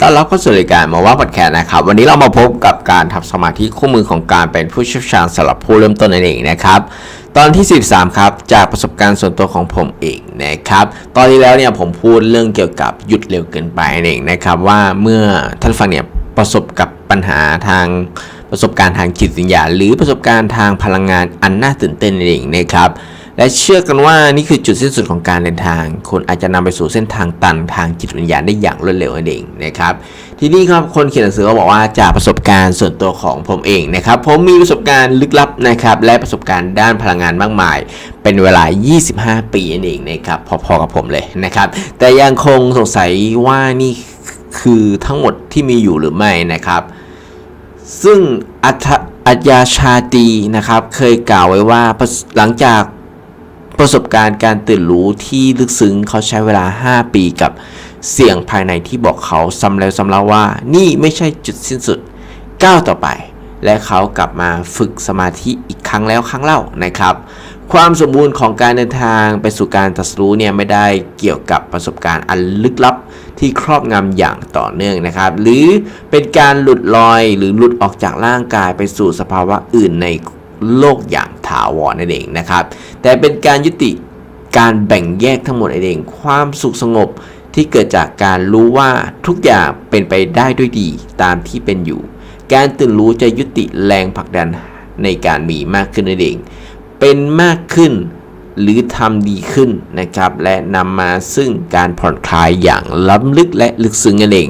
ต้อนรับเข้าสู่รายการมาว่าปัดแคร์นะครับ วันนี้เรามาพบกับการทำสมาธิคู่มือของการเป็นผู้เชี่ยวชาญสำหรับผู้เริ่มต้นนั่นเองนะครับ ตอนที่ 13 ครับ จากประสบการณ์ส่วนตัวของผมเองนะครับ ตอนที่แล้วเนี่ยผมพูดเรื่องเกี่ยวกับหยุดเร็วเกินไปนั่นเองนะครับ ว่าเมื่อท่านฟังเนี่ยประสบกับปัญหาทางประสบการณ์ทางจิตวิญญาณหรือประสบการณ์ทางพลังงานอันน่าตื่นเต้นนั่นเองนะครับ และเชื่อกันว่านี่คือจุดสิ้นสุดของการเดินทางคุณอาจจะนำไปสู่เส้นทางตันทางจิตวิญญาณได้อย่างรวดเร็วนั่นเองนะครับ ทีนี้ครับคนเขียนหนังสือก็บอกว่าจากประสบการณ์ส่วนตัวของผมเองนะครับ ผมมีประสบการณ์ลึกลับนะครับ และประสบการณ์ด้านพลังงานมากมาย เป็นเวลา 25 ปีนั่นเองนะครับ พอๆกับผมเลยนะครับ แต่ยังคงสงสัยว่านี่คือทั้งหมดที่มีอยู่หรือไม่นะครับ ซึ่งอัธอัจยาชาตีนะครับ เคยกล่าวไว้ว่าหลังจาก ประสบการณ์การตื่นรู้ที่ลึกซึ้งเขาใช้เวลา 5 ปีกับเสียงภายในที่บอกเขาซ้ำแล้วซ้ำเล่าว่า นี่ไม่ใช่จุดสิ้นสุดก้าวต่อไป และเขากลับมาฝึกสมาธิอีกครั้งแล้วครั้งเล่านะครับ ความสมบูรณ์ของการเดินทางไปสู่การตรัสรู้เนี่ยไม่ได้เกี่ยวกับประสบการณ์อันลึกลับที่ครอบงำอย่างต่อเนื่องนะครับ หรือเป็นการหลุดลอยหรือหลุดออกจากร่างกายไปสู่สภาวะอื่นใน โลกอย่างถาวรนั่นเองนะครับ แต่เป็นการยุติการแบ่งแยกทั้งหมดนั่นเอง ความสุขสงบที่เกิดจากการรู้ว่าทุกอย่างเป็นไปได้ด้วยดีตามที่เป็นอยู่ การตื่นรู้จะยุติแรงผลักดันในการมีมากขึ้นนั่นเอง เป็นมากขึ้น หรือทำดีขึ้นนะครับ และนำมาซึ่งการผ่อนคลายอย่างล้ำลึกและลึกซึ้งนั่นเอง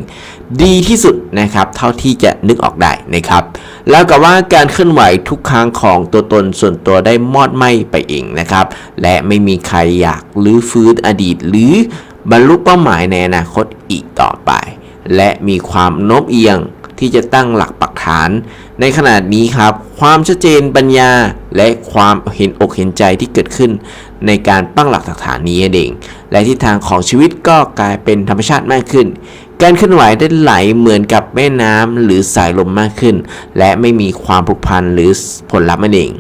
ดีที่สุดนะครับ เท่าที่จะนึกออกได้นะครับ แล้วกับว่าการเคลื่อนไหวทุกครั้งของตัวตนส่วนตัวได้มอดไหมไปเองนะครับ และไม่มีใครอยากรื้อฟื้นอดีต หรือบรรลุเป้าหมายในอนาคตอีกต่อไป และมีความโน้มเอียง ที่จะตั้งหลักปักฐาน ในขณะนี้ครับ ความชัดเจนปัญญาและความเห็นอกเห็นใจที่เกิดขึ้น ในการตั้งหลักฐานนี้เองและทิศทางของชีวิตก็กลายเป็นธรรมชาติมากขึ้น การเคลื่อนไหวได้ไหลเหมือนกับแม่น้ำหรือสายลมมากขึ้น และไม่มีความผูกพันหรือผลลัพธ์นั่นเอง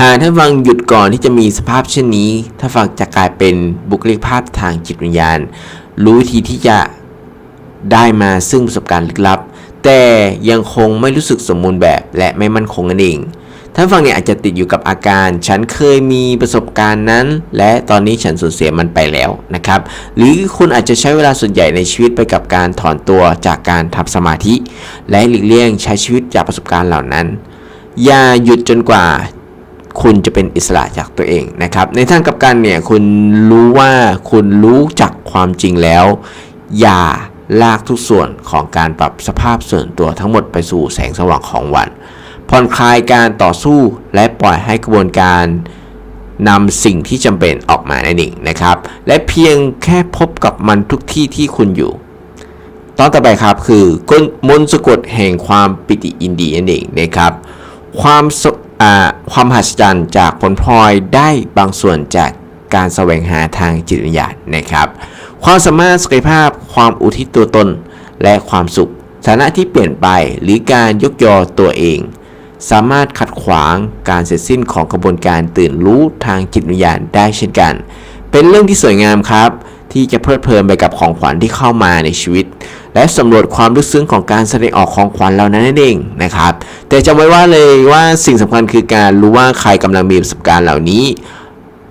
หากท่านฟังหยุดก่อนที่จะมีสภาพเช่นนี้ท่านฟังจะกลายเป็นบุคลิกภาพทางจิตวิญญาณ รู้วิธีที่จะได้มาซึ่งประสบการณ์ลึกลับ แต่ยังคงไม่รู้สึกสมบูรณ์แบบและไม่มั่นคงนั่นเองท่านฟังเนี่ยอาจจะติดอยู่กับอาการ ฉันเคยมีประสบการณ์นั้น และตอนนี้ฉันสูญเสียมันไปแล้วนะครับ หรือคุณอาจจะใช้เวลาส่วนใหญ่ในชีวิตไปกับการถอนตัวจากการทำสมาธิ และหลีกเลี่ยงใช้ชีวิตจากประสบการณ์เหล่านั้น อย่าหยุดจนกว่าคุณจะเป็นอิสระจากตัวเองนะครับ ในทางกับกันเนี่ยคุณรู้ว่าคุณรู้จักความจริงแล้ว อย่า ลากทุกส่วนของการปรับสภาพส่วนตัวทั้งหมดไปสู่แสงสว่างของวัน ผ่อนคลายการต่อสู้และปล่อยให้กระบวนการนำสิ่งที่จำเป็นออกมานั่นเองนะครับ และเพียงแค่พบกับมันทุกที่ที่คุณอยู่ ตอนต่อไปครับคือกลมนสะกดแห่งความปิติอินดีนั่นเองนะครับ ความความหัศจรรย์จากผลพลอยได้บางส่วนจากการแสวงหาทางจิตวิญญาณนะครับ ความสามารถศักยภาพ ความอุทิศตัวตน และความสุข ฐานะที่เปลี่ยนไปหรือการยกยอตัวเอง สามารถขัดขวางการเสร็จสิ้นของกระบวนการตื่นรู้ทางจิตวิญญาณได้เช่นกัน เป็นเรื่องที่สวยงามครับ ที่จะเพลิดเพลินไปกับของขวัญที่เข้ามาในชีวิต และสำรวจความลึกซึ้งของการแสดงออกของขวัญเหล่านั้นนั่นเองนะครับ แต่จำไว้ว่าเลยว่าสิ่งสำคัญคือการรู้ว่าใครกำลังมีประสบการณ์เหล่านี้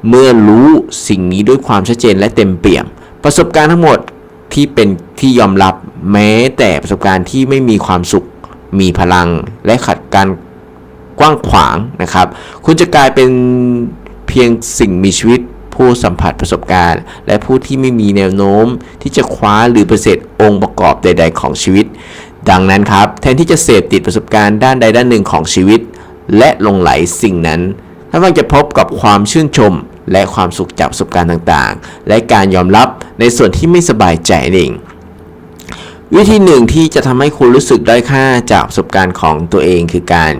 เมื่อรู้สิ่งนี้ด้วยความชัดเจนและเต็มเปี่ยม ประสบการณ์ทั้งหมดที่เป็นที่ยอมรับแม้แต่ประสบการณ์ที่ไม่มีความสุข มีพลังและขัดการกว้างขวางนะครับ คุณจะกลายเป็นเพียงสิ่งมีชีวิตผู้สัมผัสประสบการณ์ และผู้ที่ไม่มีแนวโน้ม ที่จะคว้าหรือประเสริฐองค์ประกอบใด ๆ ของชีวิต ดังนั้นครับ แทนที่จะเสพติดประสบการณ์ด้านใดด้านหนึ่งของชีวิต และลงไหลสิ่งนั้นท่านจะพบกับความชื่นชม และความสุขจากประสบการณ์ต่างๆ และการยอมรับในส่วนที่ไม่สบายใจนั่นเองวิธีหนึ่งที่จะทำให้คุณรู้สึกด้อยค่าจากประสบการณ์ของตัวเองคือการ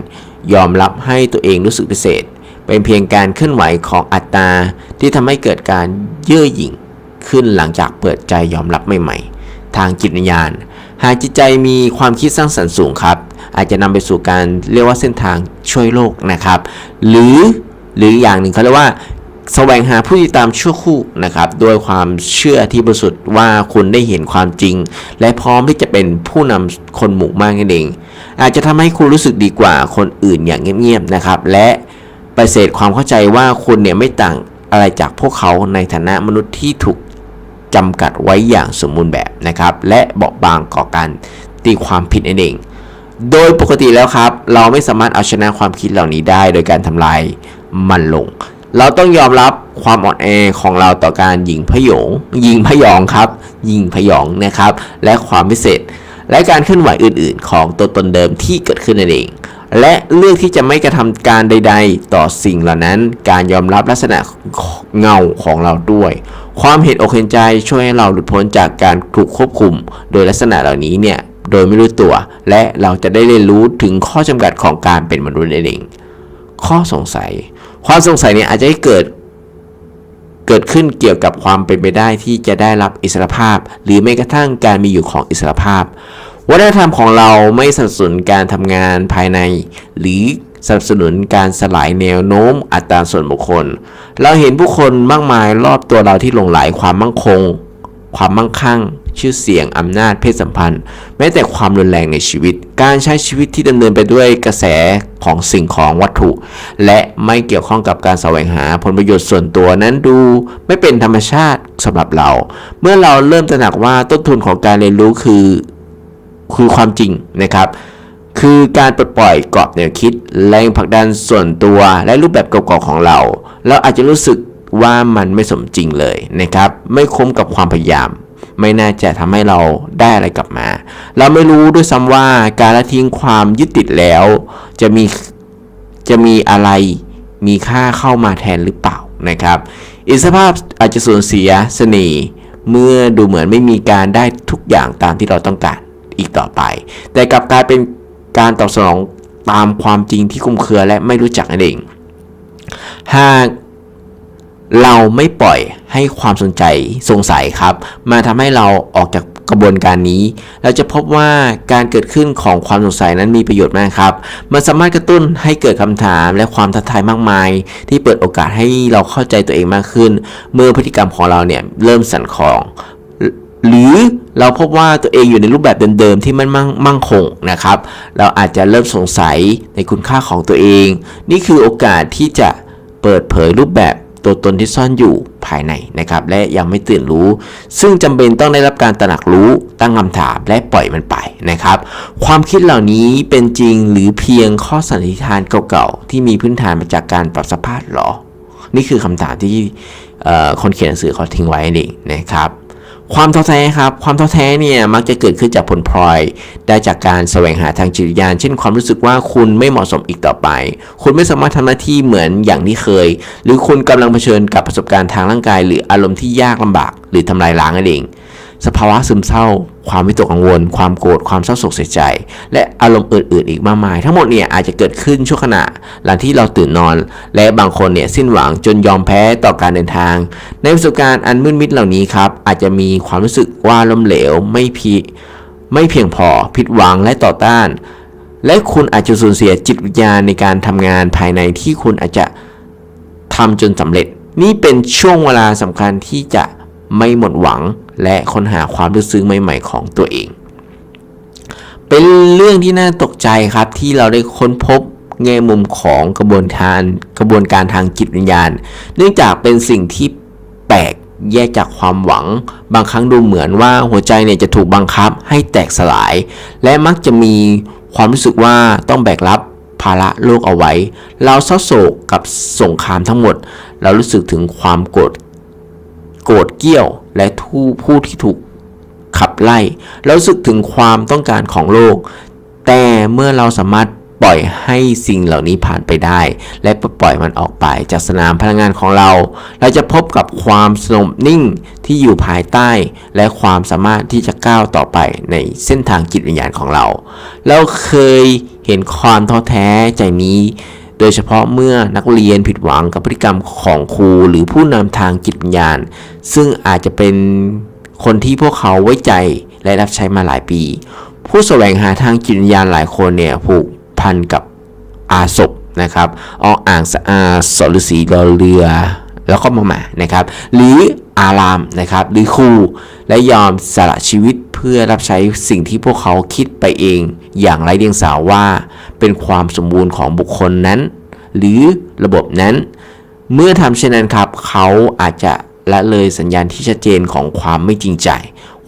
ยอมรับให้ตัวเองรู้สึกพิเศษ เป็นเพียงการเคลื่อนไหวของอัตตาที่ทำให้เกิดการเย่อหยิ่งขึ้นหลังจากเปิดใจยอมรับใหม่ๆ ทางจิตวิญญาณ หากจิตใจมีความคิดสร้างสรรค์สูงครับ อาจจะนำไปสู่การเรียกว่าเส้นทางช่วยโลกนะครับ หรือหรืออย่างหนึ่งเขาเรียกว่า แสวงหาผู้ติดตามชั่วคู่นะครับด้วยความเชื่อที่บริสุทธิ์ว่าคุณได้เห็นความจริง และพร้อมที่จะเป็นผู้นำคนหมู่มากนั่นเอง อาจจะทำให้คุณรู้สึกดีกว่าคนอื่นอย่างเงียบๆนะครับ และปฏิเสธความเข้าใจว่าคุณเนี่ยไม่ต่างอะไรจากพวกเขาในฐานะมนุษย์ที่ถูกจำกัดไว้อย่างสมบูรณ์แบบนะครับ และเบาบางก่อการตีความผิดนั่นเอง โดยปกติแล้วครับ เราไม่สามารถเอาชนะความคิดเหล่านี้ได้ โดยการทำลายมันลง เราต้องยอมรับความอ่อนแอของเราต่อการยิงพยองยิงพยองครับ ยิงพยองนะครับ และความพิเศษ และการเคลื่อนไหวอื่น ๆ ของตัวตนเดิมที่เกิดขึ้นนั่นเอง และเลือกที่จะไม่กระทำการใด ๆ ต่อสิ่งเหล่านั้น การยอมรับลักษณะเงาของเราด้วย ความเห็นอกเห็นใจช่วยให้เราหลุดพ้นจากการถูกควบคุม โดยลักษณะเหล่านี้เนี่ยโดยไม่รู้ตัว และเราจะได้เรียนรู้ถึงข้อจำกัดของการเป็นมนุษย์นั่นเอง ข้อสงสัย ความสงสัยเนี่ยอาจจะให้เกิดเกิดขึ้นเกี่ยวกับความเป็นไปได้ที่จะได้รับอิสรภาพ หรือแม้กระทั่งการมีอยู่ของอิสรภาพ วัฒนธรรมของเราไม่สนับสนุนการทำงานภายใน หรือสนับสนุนการสลายแนวโน้มอัตราส่วนบุคคล เราเห็นผู้คนมากมายรอบตัวเราที่หลงไหลความมั่งคง ความมั่งคั่ง ชื่อเสียงอำนาจเพศสัมพันธ์ แม้แต่ความรุนแรงในชีวิต การใช้ชีวิตที่ดำเนินไปด้วยกระแสของสิ่งของวัตถุ และไม่เกี่ยวข้องกับการแสวงหาผลประโยชน์ส่วนตัวนั้นดู ไม่เป็นธรรมชาติสำหรับเรา เมื่อเราเริ่มตระหนักว่าต้นทุนของการเรียนรู้คือคือความจริงนะครับ คือการปลดปล่อยกรอบแนวคิด แรงผลักดันส่วนตัวและรูปแบบเก่าๆของเรา เราอาจจะรู้สึกว่ามันไม่สมจริงเลยนะครับ ไม่คุ้มกับความพยายาม ไม่น่าจะทำให้เราได้อะไรกลับมา เราไม่รู้ด้วยซ้ำว่าการละทิ้งความยึดติดแล้ว จะมีจะมีอะไรมีค่าเข้ามาแทนหรือเปล่านะครับ อิสรภาพอาจจะสูญเสียเสน่ห์เมื่อดูเหมือนไม่มีการได้ทุกอย่างตามที่เราต้องการอีกต่อไป แต่กลับกลายเป็นการตอบสนองตามความจริงที่คุมเครือและไม่รู้จักนั่นเอง หากเราไม่ปล่อย ให้ความสนใจสงสัยครับ มาทำให้เราออกจากกระบวนการนี้ เราจะพบว่าการเกิดขึ้นของความสงสัยนั้นมีประโยชน์มากครับ มันสามารถกระตุ้นให้เกิดคำถามและความท้าทายมากมาย ที่เปิดโอกาสให้เราเข้าใจตัวเองมากขึ้น เมื่อพฤติกรรมของเราเนี่ยเริ่มสั่นคลองหรือเราพบว่าตัวเองอยู่ในรูปแบบเดิมๆที่มันมั่งมั่งคงนะครับ เราอาจจะเริ่มสงสัยในคุณค่าของตัวเอง นี่คือโอกาสที่จะเปิดเผยรูปแบบ ตัวตนที่ซ่อนอยู่ภายในนะครับ และยังไม่ตื่นรู้ ซึ่งจำเป็นต้องได้รับการตระหนักรู้ตั้งคำถามและปล่อยมันไปนะครับ ความคิดเหล่านี้เป็นจริงหรือเพียงข้อสันนิษฐานเก่าๆ ที่มีพื้นฐานมาจากการปรับสภาพหรอ นี่คือคำถามที่คนเขียนหนังสือเขาทิ้งไว้เองนะครับ ความท้อแท้ครับความท้อแท้เนี่ยมักจะเกิดขึ้นจากผลพลอย ได้จากการแสวงหาทางจิตวิญญาณ เช่นความรู้สึกว่าคุณไม่เหมาะสมอีกต่อไป คุณไม่สามารถทำหน้าที่เหมือนอย่างที่เคย หรือคุณกำลังเผชิญกับประสบการณ์ทางร่างกาย หรืออารมณ์ที่ยากลำบาก หรือทำลายล้างนั่นเอง สภาวะซึมเศร้า ความวิตกกังวล ความโกรธ ความเศร้าโศกเสียใจ และอารมณ์อื่นๆอีกมากมาย ทั้งหมดเนี่ยอาจจะเกิดขึ้นช่วงขณะหลังที่เราตื่นนอน และบางคนเนี่ยสิ้นหวังจนยอมแพ้ต่อการเดินทาง ในประสบการณ์อันมืดมิดเหล่านี้ครับอาจจะมีความรู้สึกว่าล้มเหลวไม่พีไม่เพียงพอผิดหวังและต่อต้าน และคุณอาจจะสูญเสียจิตวิญญาณในการทำงานภายในที่คุณอาจจะทำจนสำเร็จ นี่เป็นช่วงเวลาสำคัญที่จะ ไม่หมดหวังและค้นหาความรู้สึกใหม่ ๆ ของตัวเอง เป็นเรื่องที่น่าตกใจครับที่เราได้ค้นพบแง่มุมของกระบวนการกระบวนการทางจิตวิญญาณ เนื่องจากเป็นสิ่งที่แปลกแยกจากความหวัง บางครั้งดูเหมือนว่าหัวใจเนี่ยจะถูกบังคับให้แตกสลาย และมักจะมีความรู้สึกว่าต้องแบกรับภาระโลกเอาไว้ เราเศร้าโศกกับสงครามทั้งหมด เรารู้สึกถึงความโกรธ โกรธเกี้ยวและผู้ผู้ที่ถูกขับไล่เรารู้สึกถึงความต้องการของโลก แต่เมื่อเราสามารถปล่อยให้สิ่งเหล่านี้ผ่านไปได้ และปล่อยมันออกไปจากสนามพลังงานของเรา เราจะพบกับความสงบนิ่งที่อยู่ภายใต้ และความสามารถที่จะก้าวต่อไปในเส้นทางจิตวิญญาณของเรา เราเคยเห็นความท้อแท้ใจนี้ โดยเฉพาะเมื่อนักเรียนผิดหวังกับพฤติกรรมของครูหรือผู้นำทางจิตวิญญาณ ซึ่งอาจจะเป็นคนที่พวกเขาไว้ใจและรับใช้มาหลายปี ผู้แสวงหาทางจิตวิญญาณหลายคนเนี่ยผูกพันกับอาศพนะครับอออ่างสะอาสรฤษีรอเรือ แล้วก็มาหมานะครับ หรืออารามนะครับหรือครูและยอมสละชีวิตเพื่อรับใช้สิ่งที่พวกเขาคิดไปเอง อย่างไร้เดียงสาว่า เป็นความสมบูรณ์ของบุคคลนั้น หรือระบบนั้น เมื่อทำเช่นนั้นครับ เขาอาจจะละเลยสัญญาณที่ชัดเจนของความไม่จริงใจ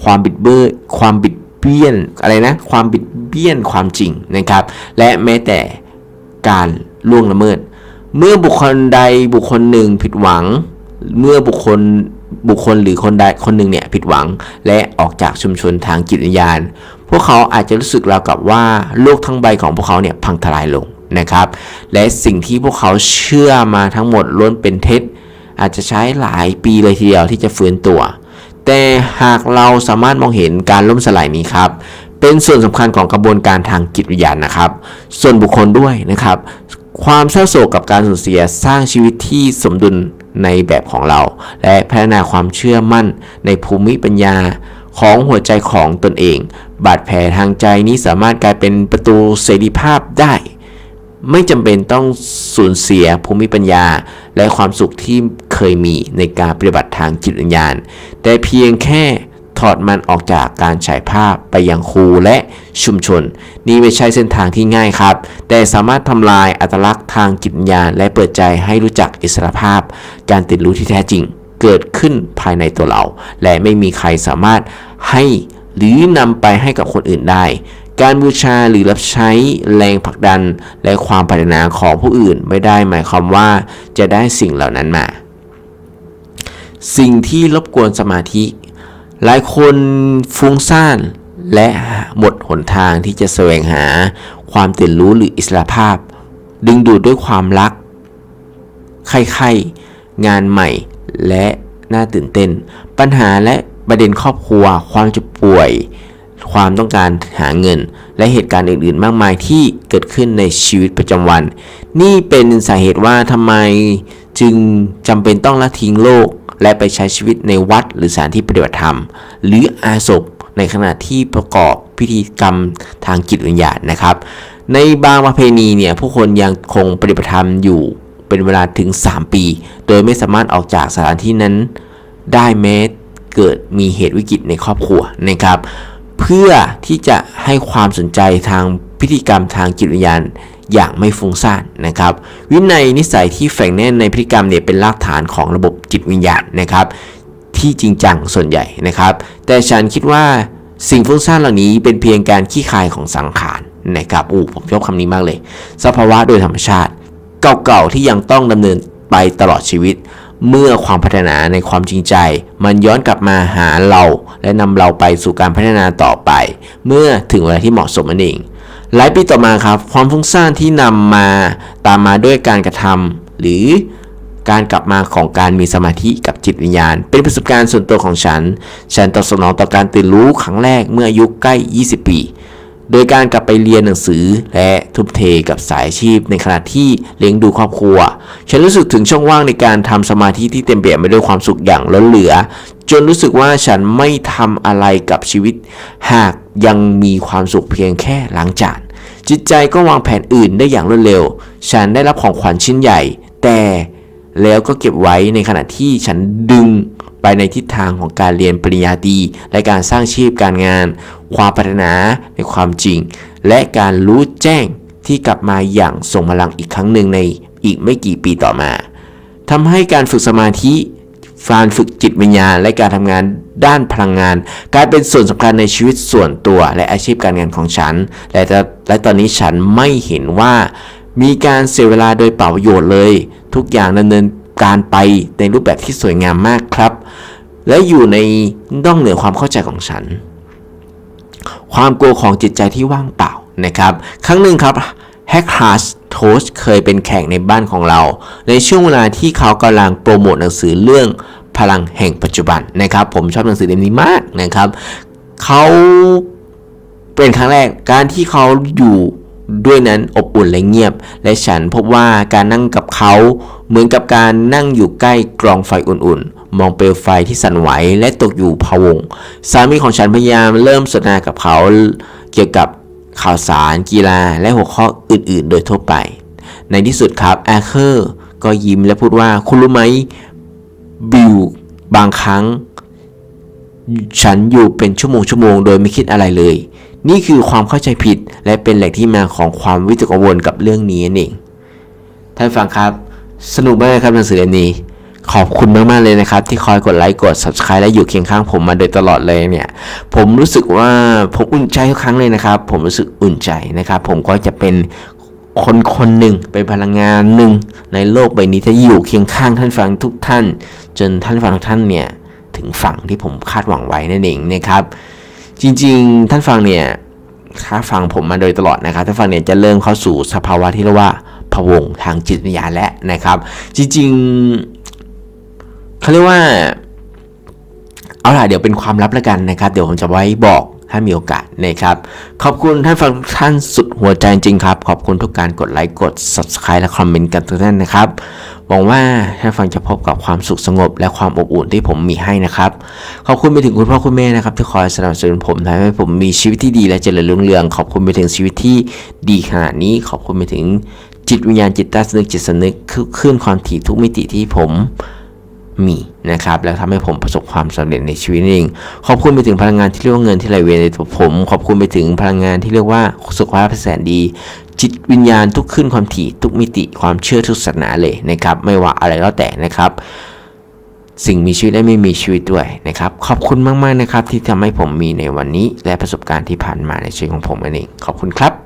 ความบิดเบือนความบิดเบี้ยนอะไรนะ ความบิดเบี้ยนความจริงนะครับ และแม้แต่การล่วงละเมิด เมื่อบุคคลใดบุคคลหนึ่งผิดหวัง เมื่อบุคคล บุคคลหรือคนใดคนหนึ่งเนี่ยผิดหวังและออกจากชุมชนทางจิตวิญญาณ พวกเขาอาจจะรู้สึกราวกับว่าโลกทั้งใบของพวกเขาเนี่ยพังทลายลงนะครับ และสิ่งที่พวกเขาเชื่อมาทั้งหมดล้วนเป็นเท็จ อาจจะใช้หลายปีเลยทีเดียวที่จะฟื้นตัว แต่หากเราสามารถมองเห็นการล่มสลายนี้ครับเป็นส่วนสำคัญของกระบวนการทางจิตวิญญาณนะครับ ส่วนบุคคลด้วยนะครับ ความเศร้าโศกกับการสูญเสียสร้างชีวิตที่สมดุล ในแบบของเรา และพัฒนาความเชื่อมั่นในภูมิปัญญาของหัวใจของตนเอง บาดแผลทางใจนี้สามารถกลายเป็นประตูเสรีภาพได้ ไม่จำเป็นต้องสูญเสียภูมิปัญญา และความสุขที่เคยมีในการปฏิบัติทางจิตวิญญาณ แต่เพียงแค่ อดมันออกจากการฉายภาพไปยังครูและชุมชน นี่ไม่ใช่เส้นทางที่ง่ายครับ แต่สามารถทำลายอัตลักษณ์ทางจิตวิญญาณ และเปิดใจให้รู้จักอิสรภาพ การติดรู้ที่แท้จริง เกิดขึ้นภายในตัวเรา และไม่มีใครสามารถให้หรือนำไปให้กับคนอื่นได้ การบูชาหรือรับใช้แรงผลักดัน และความปรารถนาของผู้อื่นไม่ได้หมายความว่าจะได้สิ่งเหล่านั้นมาสิ่งที่รบกวนสมาธิ หลายคนฟุ้งซ่านและหมดหนทางที่จะแสวงหาความตื่นรู้หรืออิสระภาพ ดึงดูดด้วยความรักใครๆงานใหม่และน่าตื่นเต้น ปัญหาและประเด็นครอบครัว ความเจ็บป่วย ความต้องการหาเงิน และเหตุการณ์อื่นๆ มากมายที่เกิดขึ้นในชีวิตประจำวัน นี่เป็นสาเหตุว่าทำไมจึงจำเป็นต้องละทิ้งโลก และไปใช้ชีวิตในวัดหรือสถานที่ปฏิบัติธรรม หรืออาสพในขณะที่ประกอบพิธีกรรมทางจิตวิญญาณนะครับ ในบางประเพณีเนี่ยผู้คนยังคงปฏิบัติธรรมอยู่เป็นเวลาถึง 3 ปี โดยไม่สามารถออกจากสถานที่นั้นได้แม้เกิดมีเหตุวิกฤตในครอบครัวนะครับ เพื่อที่จะให้ความสนใจทาง พิธีกรรมทางจิตวิญญาณอย่างไม่ฟุ้งซ่านนะครับ วินัยนิสัยที่แฝงแน่นในพฤติกรรมเนี่ยเป็นรากฐานของระบบจิตวิญญาณนะครับ ที่จริงจังส่วนใหญ่นะครับ แต่ฉันคิดว่าสิ่งฟุ้งซ่านเหล่านี้เป็นเพียงการขี้คายของสังขารนะครับอู้ผมชอบคำนี้มากเลย สภาวะโดยธรรมชาติ เก่าๆที่ยังต้องดำเนินไปตลอดชีวิต เมื่อความพัฒนาในความจริงใจ มันย้อนกลับมาหาเรา และนำเราไปสู่การพัฒนาต่อไป เมื่อถึงเวลาที่เหมาะสมนั่นเอง หลายปีต่อมาครับ ความฟุ้งซ่านที่นำมาตามมาด้วยการกระทำหรือการกลับมาของการมีสมาธิกับจิตวิญญาณ เป็นประสบการณ์ส่วนตัวของฉัน ฉันตอบสนองต่อการตื่นรู้ครั้งแรกเมื่ออายุใกล้ 20 ปี โดยการกลับไปเรียนหนังสือและทุ่มเทกับสายอาชีพในขณะที่เลี้ยงดูครอบครัว ฉันรู้สึกถึงช่องว่างในการทำสมาธิที่เต็มเปี่ยมไปด้วยความสุขอย่างล้นเหลือ จนรู้สึกว่าฉันไม่ทำอะไรกับชีวิต หากยังมีความสุขเพียงแค่ล้างจาน จิตใจก็วางแผนอื่นได้อย่างรวดเร็ว ฉันได้รับของขวัญชิ้นใหญ่ แต่แล้วก็เก็บไว้ในขณะที่ฉันดึง ไปในทิศทางของการเรียนปริญญาตรีและการสร้างชีพการงาน ความปรารถนาในความจริง และการรู้แจ้งที่กลับมาอย่างทรงพลังอีกครั้งหนึ่งในอีกไม่กี่ปีต่อมาทำให้การฝึกสมาธิการฝึกจิตวิญญาณ และการทำงานด้านพลังงาน กลายเป็นส่วนสำคัญในชีวิตส่วนตัวและอาชีพการงานของฉัน และจะและตอนนี้ฉันไม่เห็นว่ามีการเสียเวลาโดยเปล่าประโยชน์เลย ทุกอย่างดำเนิน การไปในรูปแบบที่สวยงามมากครับ และอยู่ในนอกเหนือความเข้าใจของฉัน ความกลัวของจิตใจที่ว่างเปล่านะครับ ครั้งหนึ่งครับแฮกฮาร์สโทสเคยเป็นแขกในบ้านของเรา ในช่วงเวลาที่เขากำลังโปรโมทหนังสือเรื่องพลังแห่งปัจจุบันนะครับ ผมชอบหนังสือเล่มนี้มากนะครับ เขาเป็นครั้งแรกการที่เขาอยู่ ด้วยนั้นอบอุ่นและเงียบ และฉันพบว่าการนั่งกับเขาเหมือนกับการนั่งอยู่ใกล้กรองไฟอุ่นๆ มองเปลวไฟที่สั่นไหวและตกอยู่พะวง สามีของฉันพยายามเริ่มสนทนากับเขาเกี่ยวกับข่าวสารกีฬาและหัวข้ออื่นๆ โดยทั่วไป ในที่สุดครับแอคเคอร์ก็ยิ้มและพูดว่าคุณรู้ไหมบิวบางครั้ง ฉันอยู่เป็นชั่วโมงชั่วโมงโดยไม่คิดอะไรเลย นี่คือความเข้าใจผิดและเป็นแหล่งที่มาของความวิตกกังวลกับเรื่องนี้นั่นเองท่านฟังครับ สนุกมากครับหนังสือเล่มนี้ ขอบคุณมากๆเลยนะครับ ที่คอยกดไลค์กด subscribe และอยู่เคียงข้างผมมาโดยตลอดเลยเนี่ย ผมรู้สึกว่าผมอุ่นใจทุกครั้งเลยนะครับ ผมรู้สึกอุ่นใจนะครับ ผมก็จะเป็นคนคนหนึ่งเป็นพลังงานหนึ่งในโลกใบนี้ที่อยู่เคียงข้างท่านฟังทุกท่าน จนท่านฟังทุกท่านเนี่ยถึงฝั่งที่ผมคาดหวังไว้นั่นเองนะครับ จริง ๆ ท่านฟังเนี่ยถ้าฟังผมมาโดยตลอดนะครับท่านฟังเนี่ยจะเริ่มเข้าสู่สภาวะที่เรียกว่าพะวงทางจิตวิญญาณแล้วนะครับ จริงๆเขาเรียกว่าเอาล่ะเดี๋ยวเป็นความลับแล้วกันนะครับ เดี๋ยวผมจะไว้บอก ถ้ามีโอกาสนะครับ ขอบคุณท่านฟังทุกท่านสุดหัวใจจริงครับ ขอบคุณทุกการกดไลค์กด subscribe และคอมเมนต์กันทุกท่านนะครับหวังว่าท่านฟังจะพบกับความสุขสงบ และความอบอุ่นที่ผมมีให้นะครับ ขอบคุณไปถึงคุณพ่อคุณแม่นะครับที่คอยสนับสนุนผมทำให้ผมมีชีวิตที่ดีและเจริญรุ่งเรือง ขอบคุณไปถึงชีวิตที่ดีขนาดนี้ ขอบคุณไปถึงจิตวิญญาณจิตใต้สำนึกจิตสำนึกคือคลื่นความถี่ทุกมิติที่ผม มีนะครับแล้วทำให้ผมประสบความสำเร็จในชีวิตนั่เองขอบคุณไปถึงพลังงานที่เรียกว่าเงินที่ไหลเวียนในตัวผม ขอบคุณไปถึงพลังงานที่เรียกว่าสุขภาพแสนดี จิตวิญญาณทุกขึ้นความถี่ทุกมิติความเชื่อทุกศาสนาเลยนะครับ ไม่ว่าอะไรก็แต่นะครับ สิ่งมีชีวิตและไม่มีชีวิตด้วยนะครับ ขอบคุณมากๆนะครับที่ทำให้ผมมีในวันนี้ และประสบการณ์ที่ผ่านมาในชีวิตของผมนั่นเองขอบคุณครับ